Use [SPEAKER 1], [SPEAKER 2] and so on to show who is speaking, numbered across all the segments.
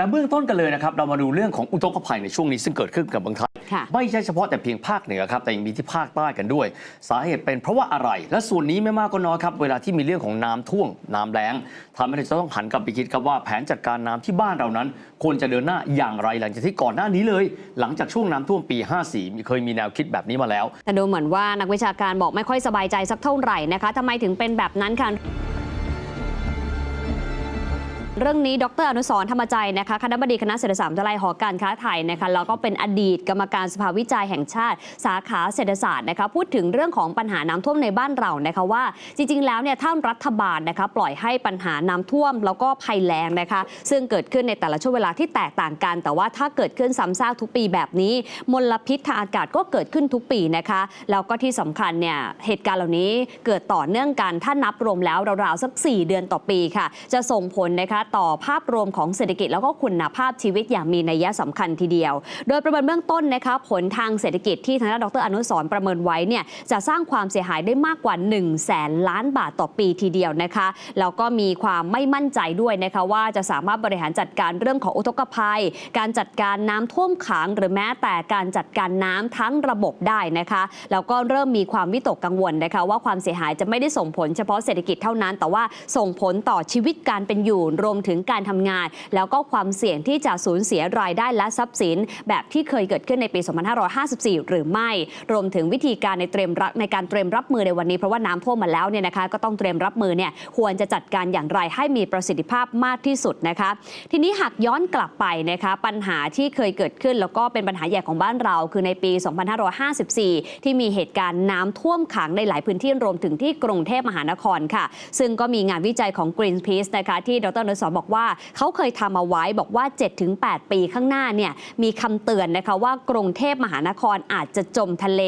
[SPEAKER 1] แต่เบื้องต้นกันเลยนะครับเรามาดูเรื่องของอุทกภัยในช่วงนี้ซึ่งเกิดขึ้นกับเมืองไทย
[SPEAKER 2] ค่ะ
[SPEAKER 1] ไม่ใช่เฉพาะแต่เพียงภาคเหนือครับแต่ยังมีที่ภาคใต้กันด้วย สาเหตุเป็นเพราะว่าอะไร และส่วนนี้ไม่มากก็น้อยครับเวลาที่มีเรื่องของน้ำท่วมน้ำแล้งทำให้เราจะต้องหันกลับไปคิดครับว่าแผนจัดการน้ำที่บ้านเรานั้น ควรจะเดินหน้าอย่างไรหลังจากที่ก่อนหน้านี้เลย หลังจากช่วงน้ำท่วมปี 54มีเคยมีแนวคิดแบบนี้มาแล้ว
[SPEAKER 2] แต่ดูเหมือนว่านักวิชาการบอกไม่ค่อยสบายใจสักเท่าไหร่นะคะทำไมถึงเป็นแบบนั้นค่ะ เรื่องนี้ดรอนุสรธรรมใจนะคะคณะบดีคณะเศรษฐศาสตร์วิทยาลัยหอการค้าไทยนะคะแล้วก็เป็นอดีตกรรมการสภาวิจัยแห่งชาติ สาขาเศรษฐศาสตร์นะคะพูดถึงเรื่องของปัญหาน้ำท่วมในบ้านเรานะคะว่า จริง ๆ แล้วเนี่ยถ้ารัฐบาลนะคะปล่อยให้ปัญหาน้ำท่วม แล้วก็ภัยแล้งนะคะซึ่งเกิดขึ้นในแต่ละช่วงเวลาที่แตกต่างกัน แต่ว่าถ้าเกิดขึ้นซ้ำซากทุกปีแบบนี้ มลพิษทางอากาศก็เกิดขึ้นทุกปีนะคะแล้วก็ที่สำคัญเนี่ยเหตุการณ์เหล่านี้เกิดต่อเนื่องกันถ้านับรวมแล้วราวๆสัก 4 เดือนต่อปีค่ะ จะส่งผลนะคะต่อภาพรวมของเศรษฐกิจแล้วก็คุณภาพชีวิตอย่างมีนัยสำคัญทีเดียว โดยประเมินเบื้องต้นนะคะผลทางเศรษฐกิจที่ทางด้านดรอนุสรประเมินไว้เนี่ยจะสร้างความเสียหายได้มากกว่า 1 0 0 0 0แสนล้านบาทต่อปีทีเดียวนะคะแล้วก็มีความไม่มั่นใจด้วยนะคะว่าจะสามารถบริหารจัดการเรื่องของอุทกภัย การจัดการน้ำท่วมขังหรือแม้แต่การจัดการน้ำทั้งระบบได้นะคะแล้วก็เริ่มมีความวิตกกังวลนะคะว่าความเสียหายจะไม่ได้ส่งผลเฉพาะเศรษฐกิจเท่านั้น แต่ว่าส่งผลต่อชีวิตการเป็นอยู่รวมถึงการทำงาน แล้วก็ความเสี่ยงที่จะสูญเสียรายได้และทรัพย์สิน แบบที่เคยเกิดขึ้นในปี 2554 หรือไม่ รวมถึงวิธีการในเตรียมรับในการเตรียมรับมือในวันนี้เพราะว่าน้ำท่วมมาแล้วเนี่ยนะคะก็ต้องเตรียมรับมือเนี่ยควรจะจัดการอย่างไรให้มีประสิทธิภาพมากที่สุดนะคะทีนี้หากย้อนกลับไปนะคะปัญหาที่เคยเกิดขึ้น แล้วก็เป็นปัญหาใหญ่ของบ้านเรา คือในปี 2554 ที่มีเหตุการณ์น้ำท่วมขังในหลายพื้นที่รวมถึงที่กรุงเทพมหานครค่ะ ซึ่งก็มีงานวิจัยของ Greenpeace นะคะที่ดรนสบอกว่าเขาเคยทำเอาไว้บอกว่า 7-8 ปีข้างหน้าเนี่ยมีคำเตือนนะคะว่ากรุงเทพมหานครอาจจะจมทะเล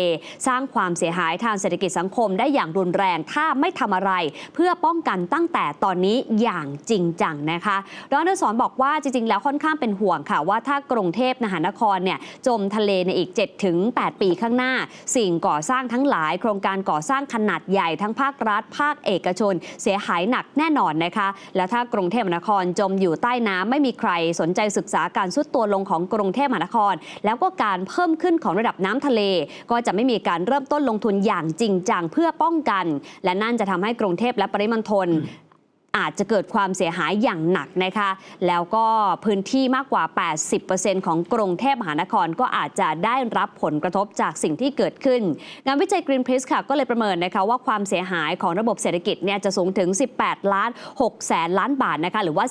[SPEAKER 2] สร้างความเสียหายทางเศรษฐกิจสังคมได้อย่างรุนแรง ถ้าไม่ทำอะไร เพื่อป้องกันตั้งแต่ตอนนี้อย่างจริงจังนะคะดรสอนบอกว่าจริง ๆ แล้วค่อนข้างเป็นห่วงค่ะว่าถ้ากรุงเทพมหานครเนี่ยจมทะเลในอีก 7-8 ปีข้างหน้า สิ่งก่อสร้างทั้งหลาย โครงการก่อสร้างขนาดใหญ่ทั้งภาครัฐ ภาคเอกชน เสียหายหนักแน่นอนนะคะ แล้วถ้ากรุงเทพมหานครจมอยู่ใต้น้ำไม่มีใครสนใจศึกษาการสุดตัวลงของกรุงเทพมหานคร แล้วก็การเพิ่มขึ้นของระดับน้ำทะเล ก็จะไม่มีการเริ่มต้นลงทุนอย่างจริงจังเพื่อป้องกัน และนั่นจะทำให้กรุงเทพและปริมณฑล อาจจะเกิดความเสียหายอย่างหนักนะคะ แล้วก็พื้นที่มากกว่า 80%ของกรุงเทพมหานครก็อาจจะได้รับผลกระทบจากสิ่งที่เกิดขึ้น งานวิจัย Greenpeace ค่ะก็เลยประเมินนะคะว่าความเสียหายของระบบเศรษฐกิจเนี่ยจะสูงถึง 18 ล้าน6แสนล้านบาทนะคะหรือว่า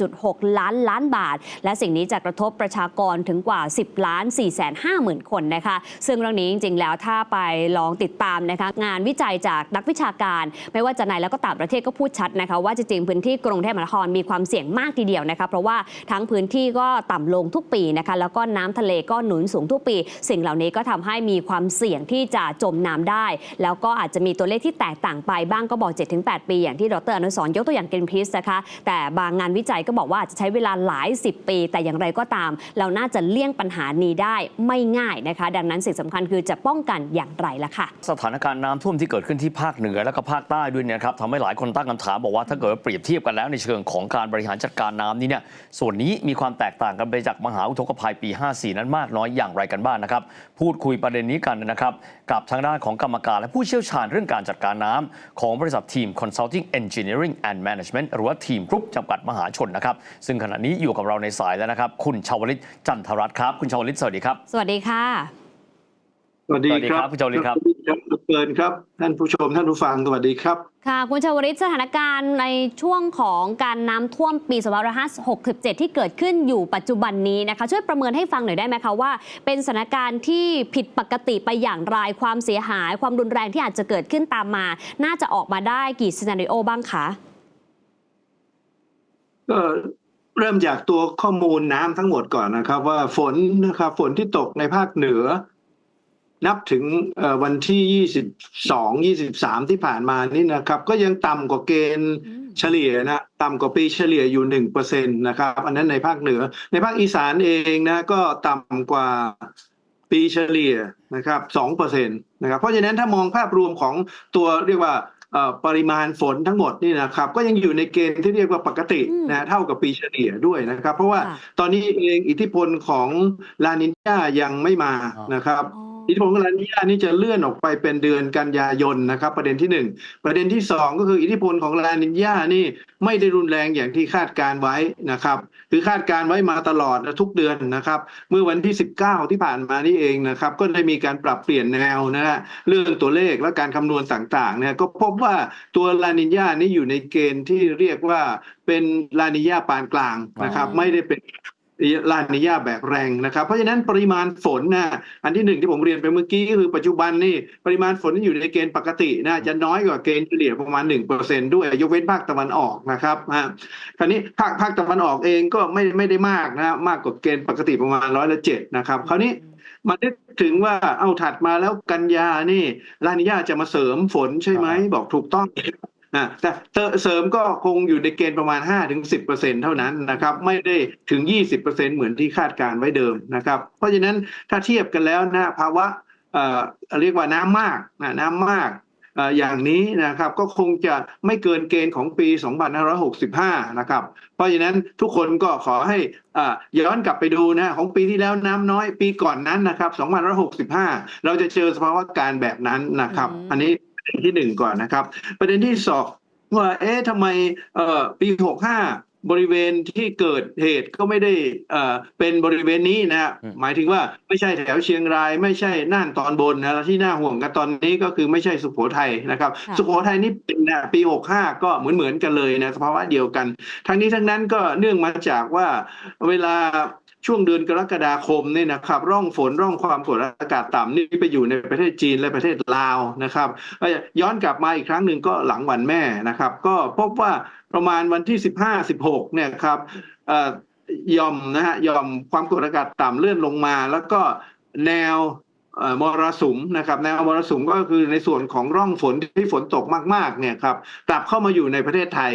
[SPEAKER 2] 18.6 ล้านล้านบาท และสิ่งนี้จะกระทบประชากรถึงกว่า 10 ล้าน4แสน5หมื่นคนนะคะ ซึ่งเรื่องนี้จริง ๆ แล้วถ้าไปลองติดตามนะคะงานวิจัยจากนักวิชาการ ไม่ว่าจะในแล้วก็ต่างประเทศก็พูดชัดนะคะว่าจริงๆพื้นที่กรุงเทพมหานครมีความเสี่ยงมากทีเดียวนะคะเพราะว่าทั้งพื้นที่ก็ต่ำลงทุกปีนะคะแล้วก็น้ำทะเลก็หนุนสูงทุกปี สิ่งเหล่านี้ก็ทำให้มีความเสี่ยงที่จะจมน้ำได้ แล้วก็อาจจะมีตัวเลขที่แตกต่างไปบ้างก็บอก 7-8 ปี อย่างที่ดรอนุสรยกตัวอย่างเกนพิสนะคะแต่บางงานวิจัยก็บอกว่าจะใช้เวลาหลาย 10 ปี แต่อย่างไรก็ตาม เราน่าจะเลี่ยงปัญหานี้ได้ไม่ง่ายนะคะ ดังนั้นสิ่งสำคัญคือจะป้องกันอย่างไรล่ะค่ะ
[SPEAKER 1] สถานการณ์น้ำท่วมที่เกิดขึ้นที่ภาคเหนือและก็ภาคใต้ด้วยเนี่ยนะครับทำให้หลายคนตั้งคำถามบอกว่าถ้าเกิดว่าเปรียบเทียบกันแล้วในเชิงของการบริหารจัดการน้ำนี่เนี่ยส่วนนี้มีความแตกต่างกันไปจากมหาอุทกภัยปี 54 นั้นมากน้อยอย่างไรกันบ้างนะครับ พูดคุยประเด็นนี้กันนะครับ กับทางด้านของกรรมการและผู้เชี่ยวชาญเรื่องการจัดการน้ำของบริษัททีม Consulting Engineering and Management หรือว่าทีมกรุ๊ปจำกัดมหาชนนะครับ ซึ่งขณะนี้อยู่กับเราในสายแล้วนะครับ คุณชาวลิตจันทรัตน์ครับ คุณชาวลิตสวัสดีครับ
[SPEAKER 2] สวัสดีค่ะ
[SPEAKER 3] สวัสดี
[SPEAKER 1] สวัสดี
[SPEAKER 3] ค
[SPEAKER 1] ครั
[SPEAKER 3] รั
[SPEAKER 1] บบคุณเจ้าลิศครับ
[SPEAKER 3] ครับเปิดครับ ท่านผู้ชมท่านผู้ฟังสวัสดีครับ
[SPEAKER 2] ค่ะคุณชาวริตสถานการณ์ในช่วงของการน้ำท่วมปี2567 ที่เกิดขึ้นอยู่ปัจจุบันนี้นะคะ ช่วยประเมินให้ฟังหน่อยได้ไหมคะว่า เป็นสถานการณ์ที่ผิดปกติไปอย่างไรความเสียหาย ความรุนแรงที่อาจจะเกิดขึ้นตามมา น่าจะออกมาได้กี่ซีนารีโอบ้างคะ
[SPEAKER 3] ก็เริ่มจากตัวข้อมูลน้ำทั้งหมดก่อนนะครับ ว่าฝนนะครับฝนที่ตกในภาคเหนือ นับถึงเอ่อวันที่ 22 23 ที่ผ่านมานี่นะครับ ก็ยังต่ำกว่าเกณฑ์
[SPEAKER 2] อืม
[SPEAKER 3] เฉลี่ยนะต่ำกว่าปีเฉลี่ยอยู่1%เปอร์เซ็นต์นะครับ อันนั้นในภาคเหนือ ในภาคอีสานเองนะก็ต่ำกว่าปีเฉลี่ยนะครับ2%เปอร์เซ็นต์นะครับ เพราะฉะนั้นถ้ามองภาพรวมของตัวเรียกว่าเอ่อปริมาณฝนทั้งหมดนี่นะครับก็ยังอยู่ในเกณฑ์ที่เรียกว่าปกติ
[SPEAKER 2] อืม
[SPEAKER 3] นะเท่ากับปีเฉลี่ยด้วยนะครับ เพราะว่า
[SPEAKER 2] ค่ะ
[SPEAKER 3] ตอนนี้เองอิทธิพลของลานินญายังไม่มา
[SPEAKER 1] อ๋อ
[SPEAKER 3] นะครับ
[SPEAKER 2] อิ
[SPEAKER 3] ทธิพลของลานินญานี่จะเลื่อนออกไปเป็นเดือนกันยายนนะครับ ประเด็นที่หนึ่งประเด็นที่สองก็คืออิทธิพลของลานินญานี่ไม่ได้รุนแรงอย่างที่คาดการไว้นะครับคือคาดการไว้มาตลอดทุกเดือนนะครับ เมื่อวันที่ 19 ที่ผ่านมานี่เองนะครับ ก็ได้มีการปรับเปลี่ยนแนวนะฮะเรื่องตัวเลขและการคำนวณต่างๆเนี่ยก็พบว่าตัวลานิญานี่อยู่ในเกณฑ์ที่เรียกว่าเป็นลานิญาปานกลางนะครับ ไม่ได้เป็น ลานินญาแบบแรงนะครับ เพราะฉะนั้นปริมาณฝนนะอันที่หนึ่งที่ผมเรียนไปเมื่อกี้ก็คือปัจจุบันนี่ปริมาณฝนที่อยู่ในเกณฑ์ปกตินะจะน้อยกว่าเกณฑ์เฉลี่ยประมาณ 1%ด้วยยกเว้นภาคตะวันออกนะครับฮะคราวนี้ภาคภาคตะวันออกเองก็ไม่ไม่ได้มากนะมากกว่าเกณฑ์ปกติประมาณร้อยละเจ็ดนะครับคราวนี้มานึกถึงว่าเอาถัดมาแล้วกันยานี่ลานิญาจะมาเสริมฝนใช่ไหมบอกถูกต้อง อะแต่เสริมก็คงอยู่ในเกณฑ์ประมาณ5ถึง10เปอร์เซ็นเท่านั้นนะครับ ไม่ได้ถึง 20เปอร์เซ็นเหมือนที่คาดการไว้เดิมนะครับ เพราะฉะนั้นถ้าเทียบกันแล้วนะภาวะเอ่อเรียกว่าน้ำมากนะน้ำมากเอ่ออย่างนี้นะครับก็คงจะไม่เกินเกณฑ์ของปี 2565 นะครับ เพราะฉะนั้นทุกคนก็ขอให้อ่าย้อนกลับไปดูนะของปีที่แล้วน้ำน้อยปีก่อนนั้นนะครับ 2565 เราจะเจอสภาวะการแบบนั้นนะครับ
[SPEAKER 2] อืม
[SPEAKER 3] อันนี้ประเด็นที่หนึ่งก่อนนะครับ ประเด็นที่สองว่าเอ๊ะทำไมเอ่อปี65บริเวณที่เกิดเหตุก็ไม่ได้เอ่อเป็นบริเวณนี้นะฮะ
[SPEAKER 1] อืม
[SPEAKER 3] หมายถึงว่าไม่ใช่แถวเชียงราย ไม่ใช่น่านตอนบนนะแล้วที่น่าห่วงกันตอนนี้ก็คือไม่ใช่สุโขทัยนะครับ
[SPEAKER 2] ค่ะ
[SPEAKER 3] สุโขทัยนี่เป็นนะปี65ก็เหมือนเหมือนๆกันเลยนะสภาวะเดียวกัน ทั้งนี้ทั้งนั้นก็เนื่องมาจากว่าเวลา ช่วงเดือนกรกฎาคมเนี่ยนะครับร่องฝนร่องความกดอากาศต่ำนี่ไปอยู่ในประเทศจีนและประเทศลาวนะครับย้อนกลับมาอีกครั้งหนึ่งก็หลังวันแม่นะครับ ก็พบว่าประมาณวันที่ 15 16เนี่ยครับเอ่อยอมนะฮะยอมความกดอากาศต่ำเลื่อนลงมา แล้วก็แนว มรสุมนะครับแนวมรสุมก็คือในส่วนของร่องฝนที่ฝนตกมากๆเนี่ยครับกลับเข้ามาอยู่ในประเทศไทย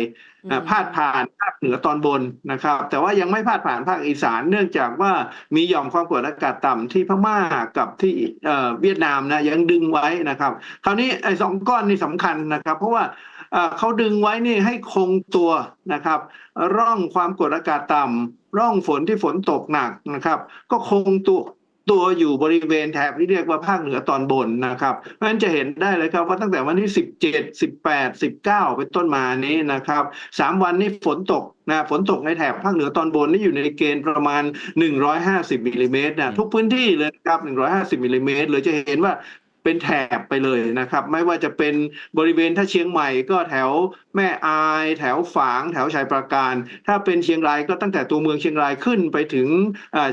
[SPEAKER 3] อ่าพาดผ่านภาคเหนือตอนบนนะครับ แต่ว่ายังไม่พาดผ่านภาคอีสานเนื่องจากว่ามีหย่อมความกดอากาศต่ำที่พม่ากับที่เอ่อเวียดนามนะยังดึงไว้นะครับ คราวนี้ไอ้สองก้อนนี่สำคัญนะครับ เพราะว่าเอ่อเขาดึงไว้นี่ให้คงตัวนะครับ ร่องความกดอากาศต่ำร่องฝนที่ฝนตกหนักนะครับ ก็คงตัว ตัวอยู่บริเวณแถบที่เรียกว่าภาคเหนือตอนบนนะครับ เพราะฉะนั้นจะเห็นได้เลยครับว่าตั้งแต่วันที่ 17 18 19 เป็นต้นมานี้นะครับสามวันนี้ฝนตกนะฝนตกในแถบภาคเหนือตอนบนนี่อยู่ในเกณฑ์ประมาณ 150มิลลิเมตรนะทุกพื้นที่เลยครับ 150มิลลิเมตรเลยจะเห็นว่าเป็นแถบไปเลยนะครับ ไม่ว่าจะเป็นบริเวณถ้าเชียงใหม่ก็แถว แม่อายแถวฝางแถวชายปราการ ถ้าเป็นเชียงรายก็ตั้งแต่ตัวเมืองเชียงรายขึ้นไปถึง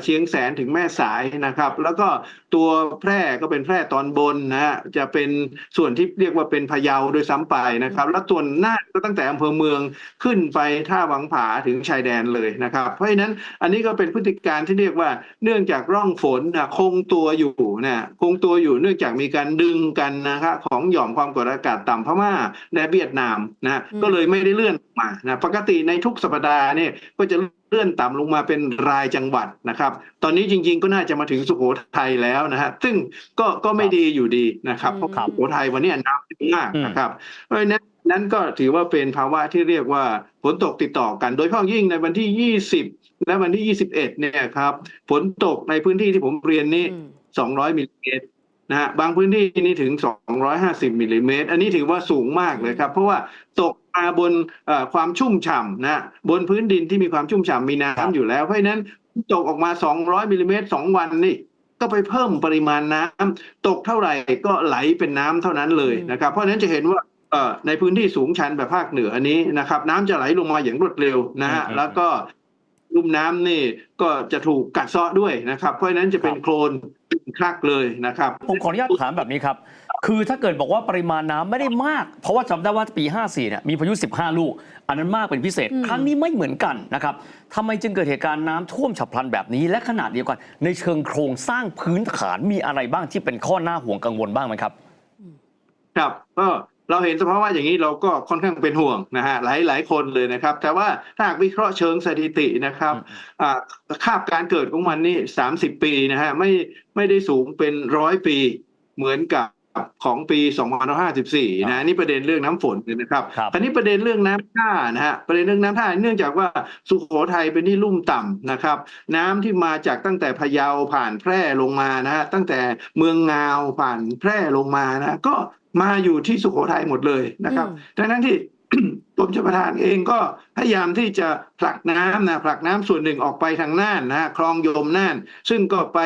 [SPEAKER 3] เชียงแสนถึงแม่สายนะครับ แล้วก็ตัวแพร่ก็เป็นแพร่ตอนบนนะฮะจะเป็นส่วนที่เรียกว่าเป็นพะเยาโดยซ้ำไปนะครับ แล้วตัวนน่านก็ตั้งแต่อำเภอเมืองขึ้นไปท่าวังผาถึงชายแดนเลยนะครับ เพราะฉะนั้นอันนี้ก็เป็นพฤติการที่เรียกว่าเนื่องจากร่องฝนนะคงตัวอยู่นะคงตัวอยู่เนื่องจากมีการดึงกันนะครับของหย่อมความกดอากาศต่ำพม่าและเวียดนามนะก็เลยไม่ได้เลื่อนลงมานะปกติในทุกสัปดาห์เนี่ยก็จะเลื่อนต่ำลงมาเป็นรายจังหวัดนะครับ ตอนนี้จริง ๆ ก็น่าจะมาถึงสุโขทัยแล้วนะฮะซึ่งก็ก็ไม่ดีอยู่ดีนะครับเพราะ
[SPEAKER 2] ครับ
[SPEAKER 3] สุโขทัยวันนี้น้ำเยอะมากนะครับเพราะฉะนั้นนั้นก็ถือว่าเป็นภาวะที่เรียกว่าฝนตกติดต่อกัน โดยเฉพาะยิ่งในวันที่ 20 และวันที่ 21 เนี่ยครับฝนตกในพื้นที่ที่ผมเรียนนี้
[SPEAKER 2] อืม
[SPEAKER 3] 200 มิลลิเมตรนะฮะบางพื้นที่นี่ถึง 250 มิลลิเมตร อันนี้ถือว่าสูงมากเลยครับ เพราะว่าตก มาบนเอ่อความชุ่มฉ่ำนะบนพื้นดินที่มีความชุ่มฉ่ำมี
[SPEAKER 1] ครับ
[SPEAKER 3] น้ำอยู่แล้ว เพราะฉะนั้นตกออกมา 200มิลลิเมตร2วันนี่ก็ไปเพิ่มปริมาณน้ำตกเท่าไหร่ก็ไหลเป็นน้ำเท่านั้นเลยนะครับ เพราะฉะนั้นจะเห็นว่าเอ่อในพื้นที่สูงชันแบบภาคเหนืออันนี้นะครับ น้ำจะไหลลงมาอย่างรวดเร็วนะฮะ
[SPEAKER 1] อืม
[SPEAKER 3] แล้วก็ลุ่มน้ำนี่ก็จะถูกกัดเซาะด้วยนะครับ เพราะฉะนั้นจะเป็นโคลนคลักเลยนะครับ
[SPEAKER 1] ผมขออนุญาตถามแบบนี้ครับ คือถ้าเกิดบอกว่าปริมาณน้ำไม่ได้มาก เพราะว่าจำได้ว่าปี 54เนี่ยมีพายุ 15 ลูก อันนั้นมากเป็นพิเศษ
[SPEAKER 2] อืม
[SPEAKER 1] ครั้งนี้ไม่เหมือนกันนะครับทำไมจึงเกิดเหตุการณ์น้ำท่วมฉับพลันแบบนี้ และขนาดเดียวกัน ในเชิงโครงสร้างพื้นฐานมีอะไรบ้างที่เป็นข้อหน้าห่วงกังวลบ้างไหมครับ
[SPEAKER 3] ครับก็เราเห็นสภาวะอย่างนี้เราก็ค่อนข้างเป็นห่วงนะฮะหลายหลายคนเลยนะครับ แต่ว่าถ้าหากวิเคราะห์เชิงสถิตินะครับอ่าคาบการเกิดของมันนี่สามสิบปีนะฮะไม่ไม่ได้สูงเป็นร้อยปีเหมือนกับ ของปี2554นะนี่ประเด็นเรื่องน้ำฝนนะครับ
[SPEAKER 1] ครับ
[SPEAKER 3] คราวนี้ประเด็นเรื่องน้ำท่านะฮะประเด็นเรื่องน้ำท่าเนื่องจากว่าสุโขทัยเป็นที่ลุ่มต่ำนะครับ น้ำที่มาจากตั้งแต่พะเยาผ่านแพร่ลงมานะฮะตั้งแต่เมืองงาวผ่านแพร่ลงมานะก็มาอยู่ที่สุโขทัยหมดเลยนะครับ
[SPEAKER 2] อืม
[SPEAKER 3] ดังนั้นที่ก รมชลประทานเองก็พยายามที่จะผลักน้ำนะผลักน้ำส่วนหนึ่งออกไปทางน่านนะฮะคลองโยมน่าน ซึ่งก็ไป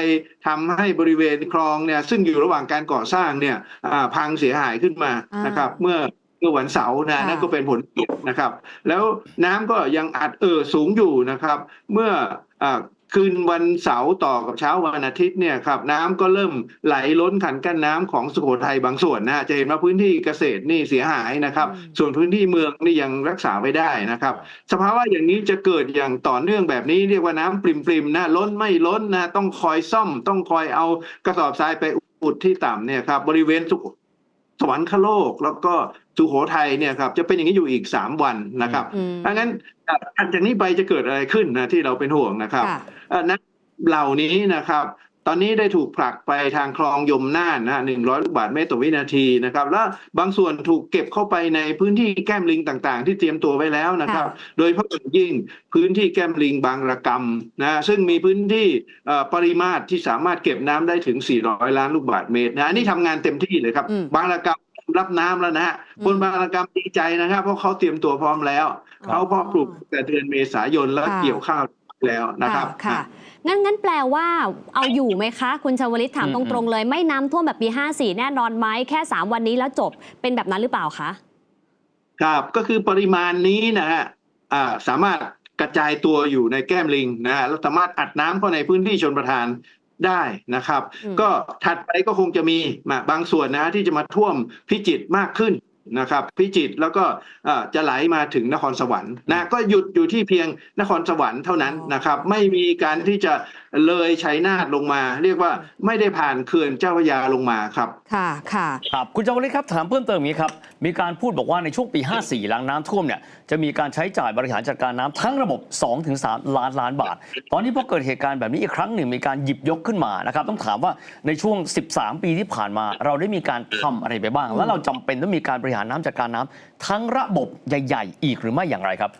[SPEAKER 3] ทำให้บริเวณคลองเนี่ยซึ่งอยู่ระหว่างการก่อสร้างเนี่ยอ่าพังเสียหายขึ้นมา
[SPEAKER 2] อ่าน
[SPEAKER 3] นะครับ เมื่อเมื่อวันเสาร์นะ
[SPEAKER 2] ค่ะ
[SPEAKER 3] นั่นก็เป็นผลนะครับ แล้วน้ำก็ยังอัดเอ่อสูงอยู่นะครับ เมื่ออา คืนวันเสาร์ต่อกับเช้าวันอาทิตย์เนี่ยครับน้ำก็เริ่มไหลล้นขันกั้นน้ำของสุโขทัยบางส่วนนะฮะจะเห็นว่าพื้นที่เกษตรนี่เสียหายนะครับ
[SPEAKER 2] อืม
[SPEAKER 3] ส่วนพื้นที่เมืองนี่ยังรักษาไว้ได้นะครับ สภาวะอย่างนี้จะเกิดอย่างต่อเนื่องแบบนี้เรียกว่าน้ำปริมๆนะล้นไม่ล้นนะต้องคอยซ่อม ต้องคอยเอากระสอบทรายไปอุดที่ต่ำเนี่ยครับบริเวณสุสวรรคโลกแล้วก็สุโขทัยเนี่ยครับจะเป็นอย่างนี้อยู่อีกสามวันนะครับ
[SPEAKER 2] อืม
[SPEAKER 3] ดังนั้นอะ หลังจากนี้ไปจะเกิดอะไรขึ้นนะที่เราเป็นห่วงนะครับ
[SPEAKER 2] ค่ะ
[SPEAKER 3] เอ่อน้ำเหล่านี้นะครับ ตอนนี้ได้ถูกผลักไปทางคลองยมน่านนะหนึ่งร้อยลูกบาทเมตรต่อวินาทีนะครับ แล้วบางส่วนถูกเก็บเข้าไปในพื้นที่แก้มลิงต่างๆ ที่เตรียมตัวไว้แล้วนะครับ โดยเฉพาะอย่างยิ่งพื้นที่แก้มลิงบางระกำนะซึ่งมีพื้นที่เอ่อปริมาตรที่สามารถเก็บน้ำได้ถึง 400 ล้านลูกบาทเมตรนะอันนี้ทำงานเต็มที่เลยครับ
[SPEAKER 2] อืม
[SPEAKER 3] บางระกำ รับน้ำแล้วนะฮะ
[SPEAKER 2] อืม
[SPEAKER 3] คนบางระกำดีใจนะครับ เพราะเขาเตรียมตัวพร้อมแล้วเขาเพาะปลูกแต่เดือนเมษายนแล้ว
[SPEAKER 2] ค่ะ
[SPEAKER 3] เกี่ยวข้าวแล้วนะครับ
[SPEAKER 2] ค่ะงั้นงั้นแปลว่าเอาอยู่ไหมคะ คุณชวลิตถาม
[SPEAKER 1] อื
[SPEAKER 2] ต
[SPEAKER 1] ม
[SPEAKER 2] รงๆเลย ไม่น้ำท่วมแบบปี 54 แน่นอนไหมแค่ 3 วันนี้แล้วจบเป็นแบบนั้นหรือเปล่าคะ
[SPEAKER 3] ครับก็คือปริมาณนี้นะฮะอ่าสามารถกระจายตัวอยู่ในแก้มลิงนะฮะแล้วสามารถอัดน้ำเข้าในพื้นที่ชนประทาน ได้นะครับ
[SPEAKER 2] อืม
[SPEAKER 3] ก็ถัดไปก็คงจะมีมาบางส่วนนะฮะที่จะมาท่วมพิจิตรมากขึ้น นะครับพิจิตรแล้วก็อ่าจะไหลมาถึงนครสวรรค์นะก็หยุดอยู่ที่เพียงนครสวรรค์เท่านั้นนะครับ ไม่มีการที่จะเลยชัยนาทลงมา เรียกว่าไม่ได้ผ่านเขื่อนเจ้าพระยาลงมาครับ
[SPEAKER 2] ค่ะค่ะ
[SPEAKER 1] ครับคุณจาวลิตครับถามเพิ่มเติมอย่างนี้ครับมีการพูดบอกว่าในช่วงปี 54 หลังน้ำท่วมเนี่ยจะมีการใช้จ่ายบริหารจัดการน้ำทั้งระบบ 2-3 ล้านล้านบาท ตอนนี้พอเกิดเหตุการณ์แบบนี้อีกครั้งหนึ่งมีการหยิบยกขึ้นมานะครับต้องถามว่าในช่วง 13 ปีที่ผ่านมา เราได้มีการทำอะไรไปบ้าง แล้วเราจำเป็นต้องมีการบริหารน้ำจัดการน้ำทั้งระบบใหญ่ ๆ อีกหรือไม่อย่างไรครับ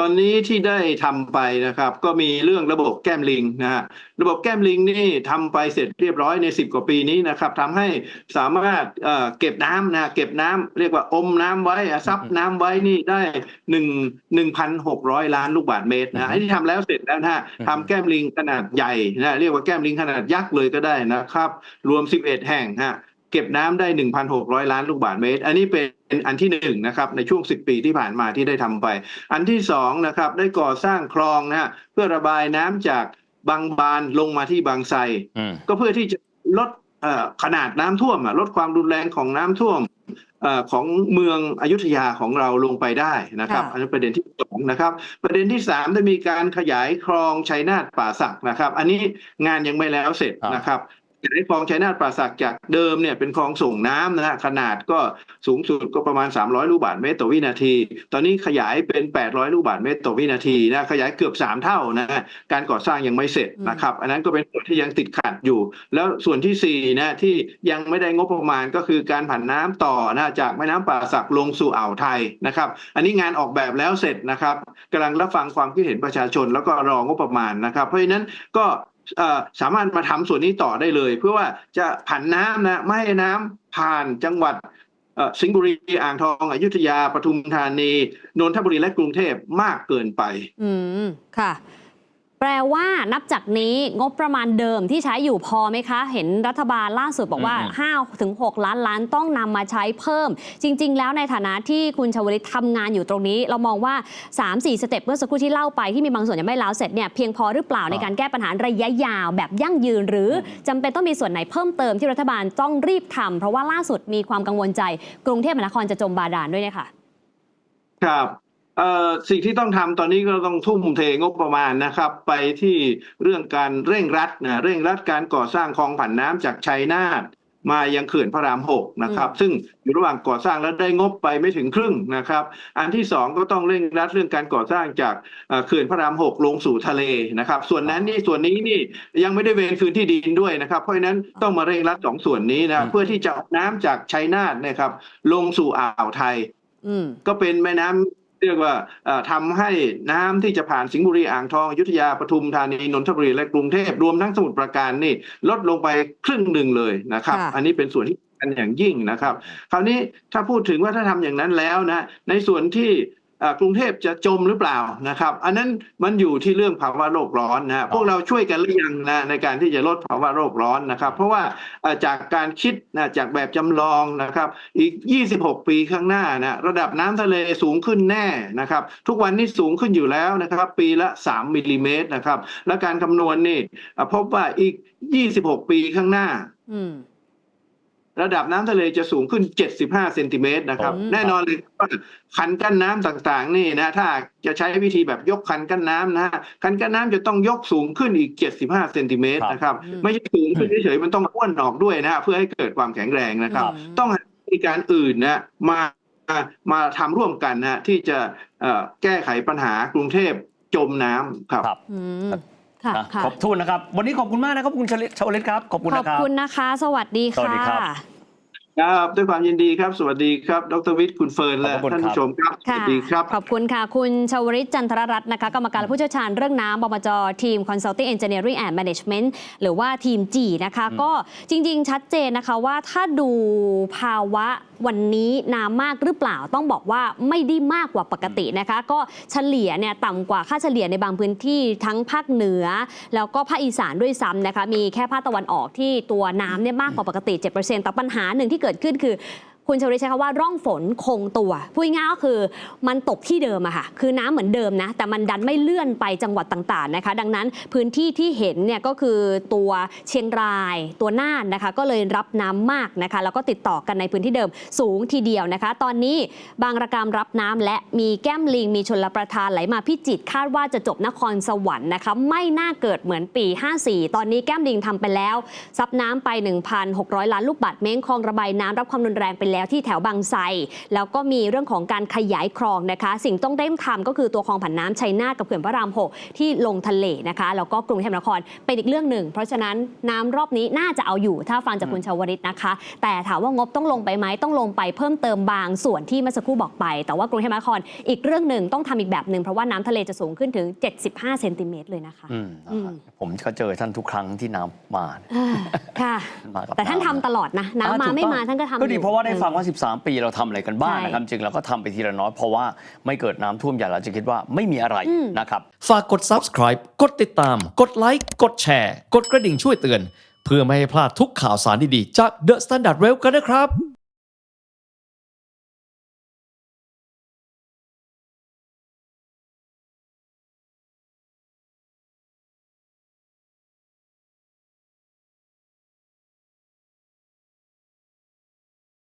[SPEAKER 3] ตอนนี้ที่ได้ทำไปนะครับ ก็มีเรื่องระบบแก้มลิงนะฮะระบบแก้มลิงนี่ทำไปเสร็จเรียบร้อยใน 10 กว่าปีนี้นะครับทำให้สามารถเอ่อเก็บน้ำนะเก็บน้ำเรียกว่าอมน้ำไว้อะซับน้ำไว้นี่ได้หนึ่งหนึ่งพันหกร้อยล้านลูกบาศก์เมตรนะฮะอันนี้ทำแล้วเสร็จแล้วนะฮะ
[SPEAKER 1] อืม
[SPEAKER 3] ทำแก้มลิงขนาดใหญ่นะเรียกว่าแก้มลิงขนาดยักษ์เลยก็ได้นะครับ รวม 11 แห่งฮะ เก็บน้ำได้ 1,600 ล้านลูกบาศก์เมตร อันนี้เป็นอันที่หนึ่งนะครับในช่วง 10 ปีที่ผ่านมาที่ได้ทำไป อันที่สองนะครับได้ก่อสร้างคลองนะฮะเพื่อระบายน้ำจากบางบานลงมาที่บางไทร
[SPEAKER 1] อืม
[SPEAKER 3] ก็เพื่อที่จะลดเอ่อขนาดน้ำท่วมอะลดความรุนแรงของน้ำท่วมเอ่อของเมืองอยุธยาของเราลงไปได้นะครับ
[SPEAKER 2] ค่ะ
[SPEAKER 3] อันนี้ประเด็นที่สองนะครับ ประเด็นที่สามได้มีการขยายคลองชัยนาทป่าสักนะครับ อันนี้งานยังไม่แล้วเสร็จ
[SPEAKER 1] อ่าน
[SPEAKER 3] นะครับ ขยายคลองชัยนาทป่าสักจากเดิมเนี่ยเป็นคลองส่งน้ำนะฮะขนาดก็สูงสุดก็ประมาณ 300 ลูกบาศก์เมตรต่อวินาที ตอนนี้ขยายเป็น 800 ลูกบาศก์เมตรต่อวินาทีนะขยายเกือบ 3 เท่านะฮะการก่อสร้างยังไม่เสร็จนะครับ อันนั้นก็เป็นส่วนที่ยังติดขัดอยู่ แล้วส่วนที่สี่นะที่ยังไม่ได้งบประมาณก็คือการผันน้ำต่อนะจากแม่น้ำป่าสักลงสู่อ่าวไทยนะครับ อันนี้งานออกแบบแล้วเสร็จนะครับกำลังรับฟังความคิดเห็นประชาชนแล้วก็รองบประมาณนะครับ เพราะฉะนั้นก็เอ่อ สามารถมาทำส่วนนี้ต่อได้เลย เพื่อว่าจะผันน้ำนะไม่ให้น้ำผ่านจังหวัดสิงห์บุรีอ่างทองอยุธยาปทุมธานี นนทบุรีและกรุงเทพมากเกินไป
[SPEAKER 2] อืมค่ะ แปลว่านับจากนี้งบประมาณเดิมที่ใช้อยู่พอไหมคะ เห็นรัฐบาลล่าสุดบอกว่า
[SPEAKER 1] อืม
[SPEAKER 2] 5ถึง6ล้านล้านต้องนำมาใช้เพิ่ม จริง ๆ แล้วในฐานะที่คุณชวลิตทำงานอยู่ตรงนี้ เรามองว่า 3-4 สเต็ปเมื่อสักครู่ที่เล่าไปที่มีบางส่วนยังไม่แล้วเสร็จเนี่ยเพียงพอหรือเปล่าในการแก้ปัญหาระยะยาวแบบยั่งยืน หรือจำเป็นต้องมีส่วนไหนเพิ่มเติมที่รัฐบาลต้องรีบทำเพราะว่าล่าสุดมีความกังวลใจ กรุงเทพมหานครจะจมบาดาลด้วยเนี่ยค่ะ
[SPEAKER 3] ครับ เอ่อสิ่งที่ต้องทำตอนนี้ก็ต้องทุ่มเทงบประมาณนะครับ ไปที่เรื่องการเร่งรัดนะเร่งรัดการก่อสร้างคลองผันน้ำจากชัยนาทมายังเขื่อนพระรามหกนะครับ ซึ่งอยู่ระหว่างก่อสร้างแล้วได้งบไปไม่ถึงครึ่งนะครับ อันที่สองก็ต้องเร่งรัดเรื่องการก่อสร้างจากเอ่อเขื่อนพระรามหกลงสู่ทะเลนะครับ ส่วนนั้นนี่ส่วนนี้นี่ยังไม่ได้เวรคืนที่ดินด้วยนะครับ เพราะฉะนั้นต้องมาเร่งรัดสองส่วนนี้
[SPEAKER 1] อื
[SPEAKER 3] นะ
[SPEAKER 1] ม
[SPEAKER 3] เพื่อที่จะเอาน้ำจากชัยนาทนะครับ ลงสู่อ่าวไทย
[SPEAKER 2] อืม
[SPEAKER 3] ก็เป็นแม่น้ำ เรียกว่าเอ่อทำให้น้ำที่จะผ่านสิงห์บุรีอ่างทองอยุธยาปทุมธานีนนทบุรีและกรุงเทพรวมทั้งสมุทรปราการนี่ลดลงไปครึ่งหนึ่งเลยนะครับ
[SPEAKER 2] ค่ะ
[SPEAKER 3] อันนี้เป็นส่วนที่สำคัญอย่างยิ่งนะครับ คราวนี้ถ้าพูดถึงว่าถ้าทำอย่างนั้นแล้วนะในส่วนที่เอ่อ กรุงเทพจะจมหรือเปล่านะครับ อันนั้นมันอยู่ที่เรื่องภาวะโลกร้อนนะพวกเราช่วยกันหรือยังนะในการที่จะลดภาวะโลกร้อนนะครับ เพราะว่าเอ่อจากการคิดนะจากแบบจำลองนะครับ อีก 26 ปีข้างหน้านะระดับน้ำทะเลสูงขึ้นแน่นะครับ ทุกวันนี้สูงขึ้นอยู่แล้วนะครับ ปีละ 3มิลลิเมตรนะครับ และการคำนวณนี่เอ่อพบว่าอีก 26 ปีข้างหน้า
[SPEAKER 2] อืม
[SPEAKER 3] ระดับน้ำทะเลจะสูงขึ้น 75 เซนติเมตรนะครับ
[SPEAKER 2] อืม
[SPEAKER 3] แน่นอนเลยว่าคันกั้นน้ำต่างๆ นี่นะถ้าจะใช้วิธีแบบยกคันกั้นน้ำนะคันกั้นน้ำจะต้องยกสูงขึ้นอีก 75 เซนติเมตรนะครับ ไม่ใช่สูงขึ้นเฉยๆมันต้องอ้วนออกด้วยนะฮะเพื่อให้เกิดความแข็งแรงนะครับ
[SPEAKER 2] อืม
[SPEAKER 3] ต้องหาวิธีการอื่นนะมามามาทำร่วมกันนะที่จะเอ่อแก้ไขปัญหากรุงเทพจมน้ำครับ
[SPEAKER 1] ครับ
[SPEAKER 2] อืมค่ะ
[SPEAKER 1] นะ
[SPEAKER 2] ค่ะ
[SPEAKER 1] ขอบทุนนะครับ วันนี้ขอบคุณมากนะครับคุณชลิตชวลิตครับ ขอบคุณ
[SPEAKER 2] ขอ
[SPEAKER 1] นะ
[SPEAKER 2] บ
[SPEAKER 1] ครับ
[SPEAKER 2] คุณนะคะ สวัสดี
[SPEAKER 1] สวัสดีครับ
[SPEAKER 2] ค่ะ
[SPEAKER 3] ครับด้วยความยินดีครับ สวัสดีครับ ดรวิทย์คุณเฟิร์นและ
[SPEAKER 1] ขอบคุณ
[SPEAKER 3] ท่าน
[SPEAKER 1] ครับ
[SPEAKER 3] ผู้ชมครับส
[SPEAKER 2] ค่ะ
[SPEAKER 3] วัสดีครับ
[SPEAKER 2] ขอบคุณค่ะ คุณชวริตจันทรรัตน์นะคะ กรรมการและผู้เชี่ยวชาญเรื่องน้ำบมจทีม Consulting Engineering and Management หรือว่าทีมจีนะคะ
[SPEAKER 1] อืม
[SPEAKER 2] ก็จริง ๆ ชัดเจนนะคะว่าถ้าดูภาวะวันนี้น้ำมากหรือเปล่าต้องบอกว่าไม่ได้มากกว่าปกตินะคะ ก็เฉลี่ยเนี่ยต่ำกว่าค่าเฉลี่ยในบางพื้นที่ทั้งภาคเหนือ แล้วก็ภาคอีสานด้วยซ้ำนะคะ มีแค่ภาคตะวันออกที่ตัวน้ำเนี่ยมากกว่าปกติ 7%แต่ปัญหาหนึ่งที่เกิดขึ้นคือ คุณชวริใช้คำว่าร่องฝนคงตัวพูดง่ายก็คือมันตกที่เดิมอะค่ะคือน้ำเหมือนเดิมนะ แต่มันดันไม่เลื่อนไปจังหวัดต่างๆนะคะ ดังนั้นพื้นที่ที่เห็นเนี่ยก็คือตัวเชียงรายตัวน่านนะคะ ก็เลยรับน้ำมากนะคะ แล้วก็ติดต่อกันในพื้นที่เดิมสูงทีเดียวนะคะ ตอนนี้บางระกามรับน้ำและมีแก้มลิงมีชนลประทานไหลมาพิจิตคาดว่าจะจบนครสวรรค์นะคะ ไม่น่าเกิดเหมือนปี 54 ตอนนี้แก้มลิงทำไปแล้ว ซับน้ำไป 1,600 ล้านลูกบาศก์เมตรคลองระบายน้ำรับความรุนแรงไปแล้วที่แถวบางไทรแล้วก็มีเรื่องของการขยายคลองนะคะ สิ่งต้องเร่งทำก็คือตัวคลองผันน้ำชัยนาทกับเขื่อนพระราม 6 ที่ลงทะเลนะคะแล้วก็กรุงเทพมหานครเป็นอีกเรื่องหนึ่ง เพราะฉะนั้นน้ำรอบนี้น่าจะเอาอยู่ถ้าฟังจากคุณชาวริตนะคะ แต่ถามว่างบต้องลงไปไหมต้องลงไปเพิ่มเติมบางส่วนที่เมื่อสักครู่บอกไป แต่ว่ากรุงเทพมหานครอีกเรื่องหนึ่งต้องทำอีกแบบหนึ่งเพราะว่าน้ำทะเลจะสูงขึ้นถึง 75เซนติเมตรเลยนะคะ
[SPEAKER 1] อืมนะ
[SPEAKER 2] อื
[SPEAKER 1] ครับ
[SPEAKER 2] ม
[SPEAKER 1] ผมก็เจอท่านทุกครั้งที่น้ำมา
[SPEAKER 2] อ่า ค่ะ
[SPEAKER 1] มากับ
[SPEAKER 2] แต่ท่านทำำะตลอดนะ น้ำมา
[SPEAKER 1] อ่ถู
[SPEAKER 2] ไม่
[SPEAKER 1] ต้อง
[SPEAKER 2] มาท่านก็ทำ
[SPEAKER 1] ก็ดี
[SPEAKER 2] อยู่
[SPEAKER 1] เพราะว่าได้
[SPEAKER 2] อืม
[SPEAKER 1] ฟังว่า 13 ปีเราทำอะไรกันบ้าง
[SPEAKER 2] ใช่
[SPEAKER 1] นะครับ จริงเราก็ทำไปทีละน้อยเพราะว่าไม่เกิดน้ำท่วมใหญ่เราจะคิดว่าไม่มีอะไร
[SPEAKER 2] อืม
[SPEAKER 1] นะครับ
[SPEAKER 4] ฝากกด subscribe กดติดตาม กดไลค์ กดแชร์ กดกระดิ่งช่วยเตือน เพื่อไม่ให้พลาดทุกข่าวสารดีๆ จาก The Standard Well กันนะครับ